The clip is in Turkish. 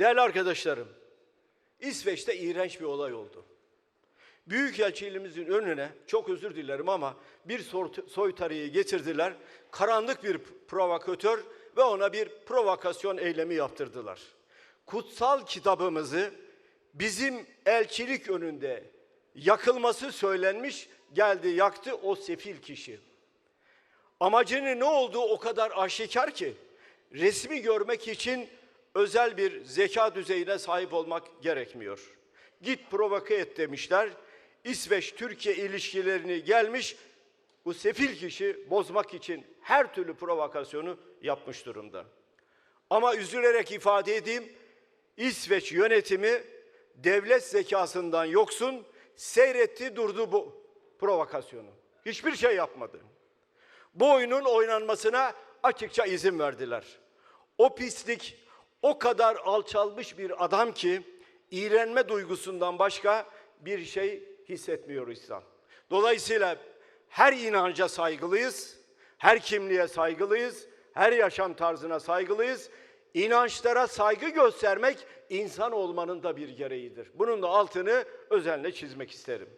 Değerli arkadaşlarım, İsveç'te iğrenç bir olay oldu. Büyükelçiliğimizin önüne, çok özür dilerim ama bir soytarıyı getirdiler. Karanlık bir provokatör ve ona bir provokasyon eylemi yaptırdılar. Kutsal kitabımızı bizim elçilik önünde yakılması söylenmiş, geldi yaktı o sefil kişi. Amacının ne olduğu o kadar aşikar ki resmi görmek için özel bir zeka düzeyine sahip olmak gerekmiyor. Git provoke et demişler. İsveç-Türkiye ilişkilerini gelmiş bu sefil kişi bozmak için her türlü provokasyonu yapmış durumda. Ama üzülerek ifade edeyim, İsveç yönetimi devlet zekasından yoksun seyretti durdu bu provokasyonu. Hiçbir şey yapmadı. Bu oyunun oynanmasına açıkça izin verdiler. O pislik o kadar alçalmış bir adam ki iğrenme duygusundan başka bir şey hissetmiyor İslam. Dolayısıyla her inanca saygılıyız, her kimliğe saygılıyız, her yaşam tarzına saygılıyız. İnançlara saygı göstermek insan olmanın da bir gereğidir. Bunun da altını özenle çizmek isterim.